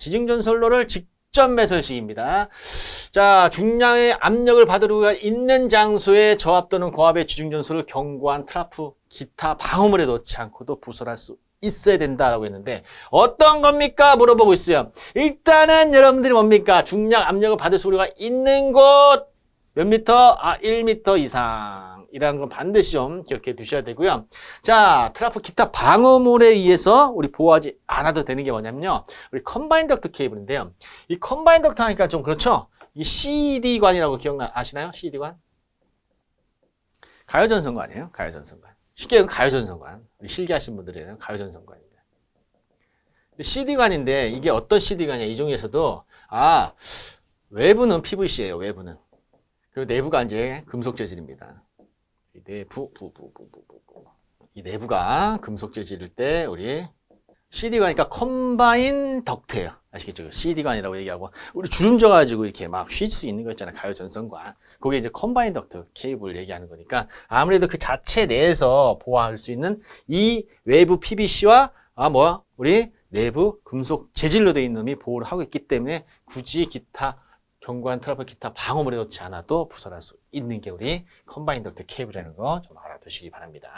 지중전선로를 직접 매설식입니다. 자, 중량의 압력을 받을 수가 있는 장소에 저압 또는 고압의 지중전선을 견고한 트라프, 기타 방어물에 넣지 않고도 부설할 수 있어야 된다라고 했는데 어떤 겁니까? 물어보고 있어요. 일단은 여러분들이 뭡니까? 중량 압력을 받을 수가 있는 곳 몇 미터? 아, 1미터 이상이라는 건 반드시 좀 기억해 두셔야 되고요. 자, 트라프 기타 방어물에 의해서 우리 보호하지 않아도 되는 게 뭐냐면요. 우리 컴바인 덕트 케이블인데요. 이 컴바인 덕트 하니까 좀 그렇죠? 이 CD관이라고 기억나, 아시나요? CD관? 가요전선관이에요. 가요전선관. 쉽게 얘기하면 가요전선관. 우리 실기하신 분들에는 가요전선관입니다. CD관인데 이게 어떤 CD관이냐 이 중에서도 아 외부는 PVC예요. 외부는 그리고 내부가 이제 금속 재질입니다. 이 내부 부 부 부 부 부 이 내부가 금속 재질일 때 우리 CD관이니까 컴바인 덕트예요. 아시겠죠? CD관이라고 얘기하고 우리 주름 져 가지고 이렇게 막 쉴 수 있는 거 있잖아요. 가요 전선관. 그게 이제 컴바인 덕트 케이블 얘기하는 거니까 아무래도 그 자체 내에서 보호할 수 있는 이 외부 PVC와 아 뭐야 우리 내부 금속 재질로 되어 있는 놈이 보호를 하고 있기 때문에 굳이 기타 견고한 트러블 기타 방어물에 넣지 않아도 부설할 수 있는 게 우리 컴바인 덕트 케이블이라는 거 좀 알아두시기 바랍니다.